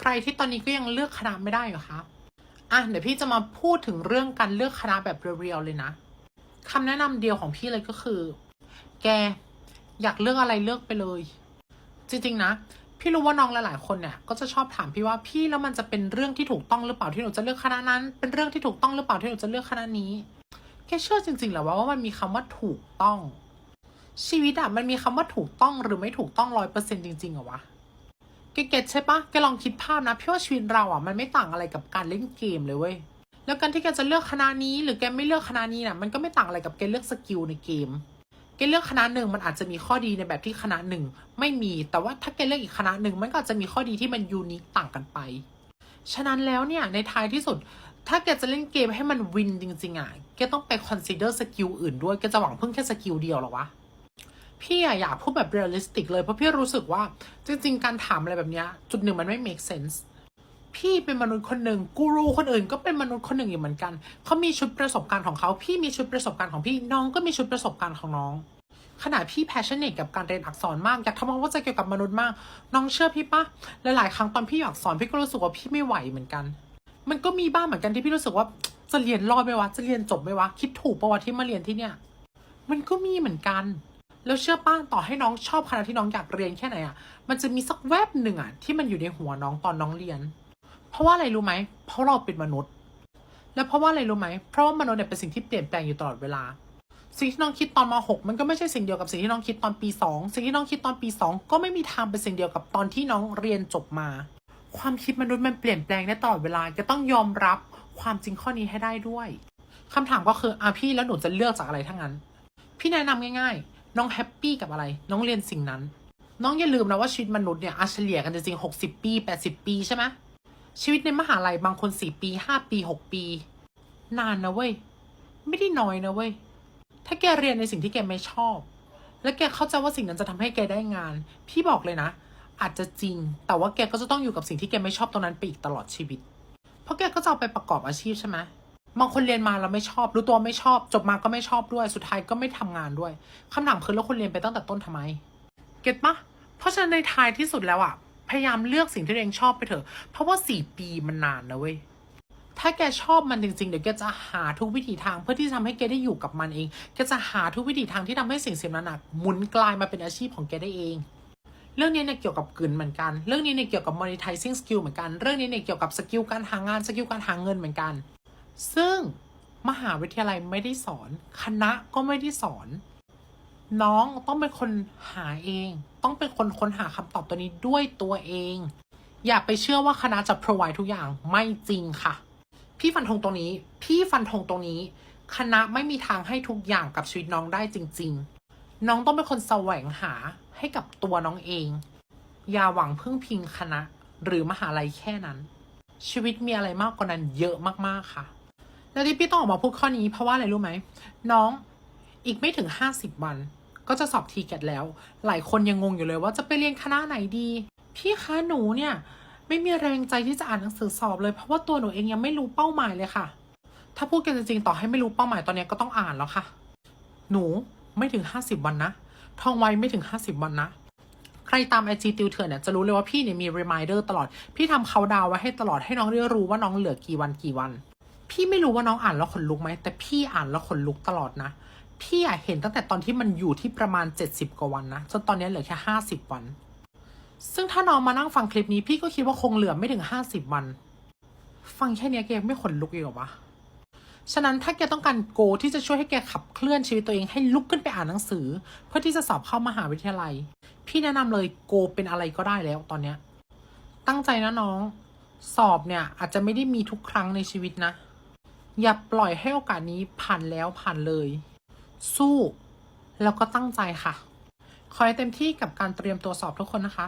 ใครที่ตอนนี้ก็ยังเลือกคณะไม่ได้เหรอคะอะเดี๋ยวพี่จะมาพูดถึงเรื่องการเลือกคณะแบบเรียวๆเลยนะคำแนะนำเดียวของพี่เลยก็คือ แกอยากเลือกอะไรเลือกไปเลย จริงๆนะ พี่รู้ว่าน้องหลายๆคนเนี่ย ก็จะชอบถามพี่ว่าพี่แล้วมันจะเป็นเรื่องที่ถูกต้องหรือเปล่าที่หนูจะเลือกคณะนั้น เป็นเรื่องที่ถูกต้องหรือเปล่าที่หนูจะเลือกคณะนี้แกเชื่อจริงๆเหรอวะว่ามันมีคำว่าถูกต้อง ชีวิตอะมันมีคำว่าถูกต้องหรือไม่ถูกต้องร้อยเปอร์เซ็นต์จริงๆเหรอวะ แกเก็ตใช่ปะแกลองคิดภาพนะพี่ว่าชีวิตเราอะมันไม่ต่างอะไรกับการเล่นเกมเลยเว้ยแล้วการที่แกจะเลือกคณะนี้ หรือแกไม่เลือกคณะนี้น่ะมันก็ไม่ต่างอะไรกับแกเลือกสกิลในเกมแกเลือกคณะหนึ่งมันอาจจะมีข้อดีในแบบที่คณะหนึ่งไม่มีแต่ว่าถ้าแกเลือกอีกคณะหนึ่งมันก็อาจจะมีข้อดีที่มันยูนิคต่างกันไป ฉะนั้นแล้วเนี่ยในท้ายที่สุด ถ้าแกจะเล่นเกมให้มันวินจริงๆอะแกต้องไปคอนซิเดอร์สกิลอื่นด้วยแกจะหวังเพึ่งแค่สกิลเดียวหรอวะ พี่อยากพูดแบบเรียลลิสติกเลย เพราะพี่รู้สึกว่าจริง ๆ การถามอะไรแบบนี้จุดหนึ่งมันไม่ make sense พี่เป็นมนุษย์คนหนึ่งกูรูคนอื่นก็เป็นมนุษย์คนหนึ่งอยู่เหมือนกันเขามีชุดประสบการณ์ของเขา พี่มีชุดประสบการณ์ของพี่น้องก็มีชุดประสบการณ์ของน้องขนาดพี่ passionate กับการเรียนอักษรมากอยากทำความเข้าใจเกี่ยวกับมนุษย์มาก น้องเชื่อพี่ปะหลายๆครั้งตอนพี่อยากสอนพี่ก็รู้สึกว่าพี่ไม่ไหวเหมือนกัน มันก็มีบ้างเหมือนกันที่พี่รู้สึกว่าจะเรียนรอดไหมวะจะเรียนจบไหมวะคิดถูกปะวะที่มาเรียนที่เนี่ย มันก็มีเหมือนกัน แล้วเชื่อป้าต่อให้น้องชอบคณะที่น้องอยากเรียนแค่ไหนอะ่ะมันจะมีสักแวบหนึ่งอะ่ะที่มันอยู่ในหัวน้องตอนน้องเรียน เพราะว่าอะไรรู้ไหม เพราะเราเป็นมนุษย์ แล้วเพราะว่าอะไรรู้ไหม เพราะว่ามนุษย์เนี่ยเป็นสิ่งที่เปลี่ยนแปลงอยู่ตลอดเวลา สิ่งที่น้องคิดตอนม .6 มันก็ไม่ใช่สิ่งเดียวกับสิ่งที่น้องคิดตอนปี 2 สิ่งที่น้องคิดตอนปี 2 ก็ไม่มีทางเป็นสิ่งเดียวกับตอนที่น้องเรียนจบมา ความคิดมนุษย์มันเปลี่ยนแปลงได้ตลอดเวลาจะต้องยอมรับความจริงข้อนี้ให้ได้ด้วยคำถามก็คืออะพี่แล้วหนูจะเลือกจากอะไรทั้งนั้น พี่แนะนำง่าย ๆ น้องแฮปปี้กับอะไร น้องเรียนสิ่งนั้น น้องอย่าลืมนะว่าชีวิตมนุษย์เนี่ยอาเฉลี่ยกันจริงๆหกสิบปีแปดสิบปีใช่ไหมชีวิตในมหาลัยบางคนสี่ปีห้าปีหกปี นานนะเว้ย ไม่ได้น้อยนะเว้ย ถ้าแกเรียนในสิ่งที่แกไม่ชอบ และแกเข้าใจว่าสิ่งนั้นจะทำให้แกได้งาน พี่บอกเลยนะ อาจจะจริง แต่ว่าแกก็จะต้องอยู่กับสิ่งที่แกไม่ชอบตรงนั้นไปอีกตลอดชีวิต เพราะแกก็จะเอาไปประกอบอาชีพใช่ไหม บางคนเรียนมาแล้วไม่ชอบ รู้ตัวไม่ชอบ จบมาก็ไม่ชอบด้วย สุดท้ายก็ไม่ทำงานด้วยคำถามคือแล้วคุณเรียนไปตั้งแต่ต้นทำไม เก็ตปะเพราะฉะนั้นในท้ายที่สุดแล้วอะพยายามเลือกสิ่งที่ตัวเองชอบไปเถอะ เพราะว่าสี่ปีมันนานนะเว้ย ถ้าแกชอบมันจริงๆ เดี๋ยวแกจะหาทุกวิถีทางเพื่อที่จะทำให้แกได้อยู่กับมันเอง แกจะหาทุกวิถีทางที่ทำให้สิ่งเสิ่งนั้นนะหมุนกลายมาเป็นอาชีพของแกได้เองเรื่องนี้เนี่ยเกี่ยวกับกลืนเหมือนกัน เรื่องนี้เนี่ยเกี่ยวกับ monetizing skill เหมือนกัน เรื่องนี้เนี่ยเกี่ยวกับสกิลการหางาน สกิลการหาเงินเหมือนกัน ซึ่งมหาวิทยาลัยไม่ได้สอน คณะก็ไม่ได้สอน น้องต้องเป็นคนหาเอง ต้องเป็นคนค้นหาคำตอบตัวนี้ด้วยตัวเอง อย่าไปเชื่อว่าคณะจะ provide ทุกอย่างไม่จริงค่ะ พี่ฟันธงตรงนี้ พี่ฟันธงตรงนี้ คณะไม่มีทางให้ทุกอย่างกับชีวิตน้องได้จริง ๆ น้องต้องเป็นคนแสวงหาให้กับตัวน้องเอง อย่าหวังพึ่งพิงคณะ หรือมหาลัยแค่นั้น ชีวิตมีอะไรมากกว่านั้นเยอะมากๆค่ะ แล้วที่พี่ต้องออกมาพูดข้อนี้เพราะว่าอะไรรู้ไหม น้องอีกไม่ถึงห้าสิบวัน ก็จะสอบทีเกตแล้ว หลายคนยังงงอยู่เลยว่าจะไปเรียนคณะไหนดี พี่คะหนูเนี่ย ไม่มีแรงใจที่จะอ่านหนังสือสอบเลย เพราะว่าตัวหนูเองยังไม่รู้เป้าหมายเลยค่ะ ถ้าพูดกันจริงๆต่อให้ไม่รู้เป้าหมายตอนนี้ก็ต้องอ่านแล้วค่ะ หนูไม่ถึงห้าสิบวันนะท่องไว้ไม่ถึงห้าสิบวันนะใครตามไอจีติวเถื่อนเนี่ยจะรู้เลยว่าพี่เนี่ยมี reminder ตลอด พี่ทำเขาดาวไว้ให้ตลอดให้น้องได้รู้ว่าน้องเหลือกี่วันกี่วัน พี่ไม่รู้ว่าน้องอ่านแล้วขนลุกไหมแต่พี่อ่านแล้วขนลุกตลอดนะพี่อะเห็นตั้งแต่ตอนที่มันอยู่ที่ประมาณ 70 กว่าวันนะจนตอนนี้เหลือแค่ 50 วัน ซึ่งถ้าน้องมานั่งฟังคลิปนี้ พี่ก็คิดว่าคงเหลือไม่ถึง 50 วัน ฟังแค่นี้แกไม่ขนลุกอีกหรอวะฉะนั้นถ้าแกต้องการโกที่จะช่วยให้แกขับเคลื่อนชีวิตตัวเองให้ลุกขึ้นไปอ่านหนังสือ เพื่อที่จะสอบเข้ามหาวิทยาลัย พี่แนะนำเลยโกเป็นอะไรก็ได้แล้วตอนเนี้ยตั้งใจนะน้อง สอบเนี่ยอาจจะไม่ได้มีทุกครั้งในชีวิตนะ อย่าปล่อยให้โอกาสนี้ผ่านแล้วผ่านเลย สู้ แล้วก็ตั้งใจค่ะ คอยเต็มที่กับการเตรียมตัวสอบทุกคนนะคะ